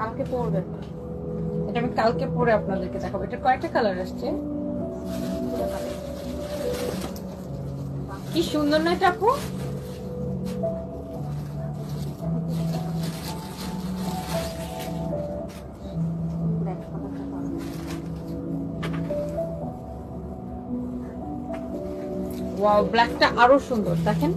কালকে পরবেন। এটা আমি কালকে পরে আপনাদেরকে দেখাবো। এটা কয়েকটা কালার আসছে? কি সুন্দর না এটা ওয়াও ব্ল্যাকটা আরও সুন্দর। দেখেন।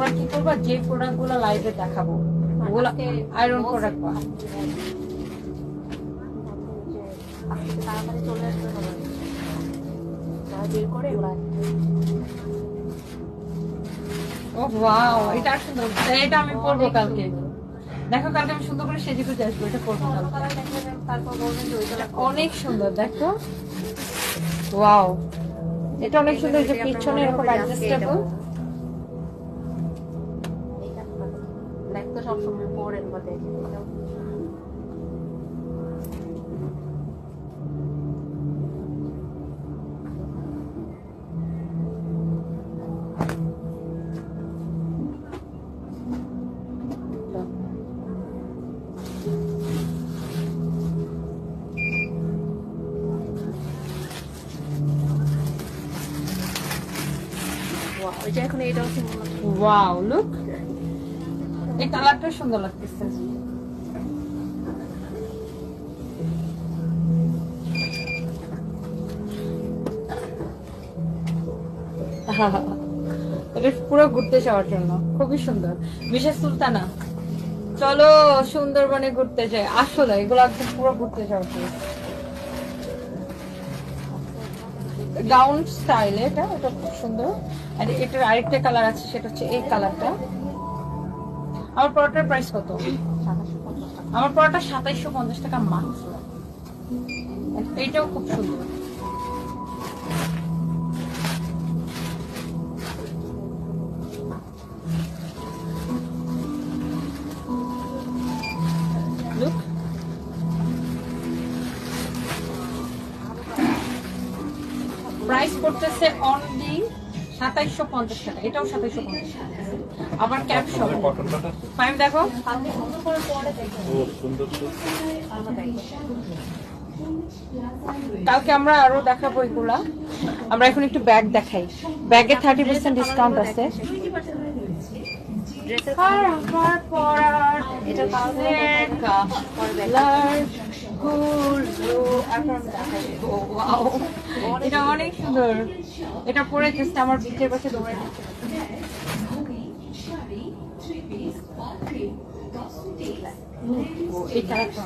তোমরা কি করবা? যে প্রোডাক্টগুলো লাইভে দেখাবো। ওগুলো আয়রন প্রোডাক্ট তাড়াতাড়ি চলে বের করে ওরা ও ওয়াও এটা সুন্দর। এটা আমি পরবো কালকে। দেখো কালকে আমি সুন্দর করে সেজে গুজে আসব এটা পরবো তারপর বলবেন যে অনেক সুন্দর দেখো। ওয়াও এটা অনেক সুন্দর যে পিছনে এরকম adjustable from sobrepure le materie, you know? Wow, look. এই সুন্দর লাগতেছে। এটা পুরো ঘুরতে যাওয়ার জন্য। খুবই সুন্দর। বিশেষ সুলতানা। চলো সুন্দরবনে ঘুরতে যাই। আসলে এগুলো একদম পুরো ঘুরতে যাওয়ার জন্য। গাউন স্টাইল এটা এটা খুব সুন্দর। আর এটার আরেকটা কালার আছে, সেটা হচ্ছে এই কালারটা। আমার পরোটার প্রাইস কত? আমার পরোটা সাতাইশশো পঞ্চাশ টাকা মাত্র এইটাও খুব সুন্দর. প্রাইস করতেছে অনলি সাতাইশশো পঞ্চাশ টাকা, এটাও সাতাইশশো পঞ্চাশ টাকা। আবার ক্যাপ সহ। ফাইভ দেখো। কালকে আমরা আমরা আরও দেখাবো এগুলা। আমরা এখন একটু ব্যাগ দেখাই। ব্যাগে থার্টি পার্সেন্ট ডিসকাউন্ট আছে। আমার এটা অনেক সুন্দর। এটা পরে জাস্ট আমার বিচের পাশে দৌড়ে দিচ্ছে ও, এই কালারটা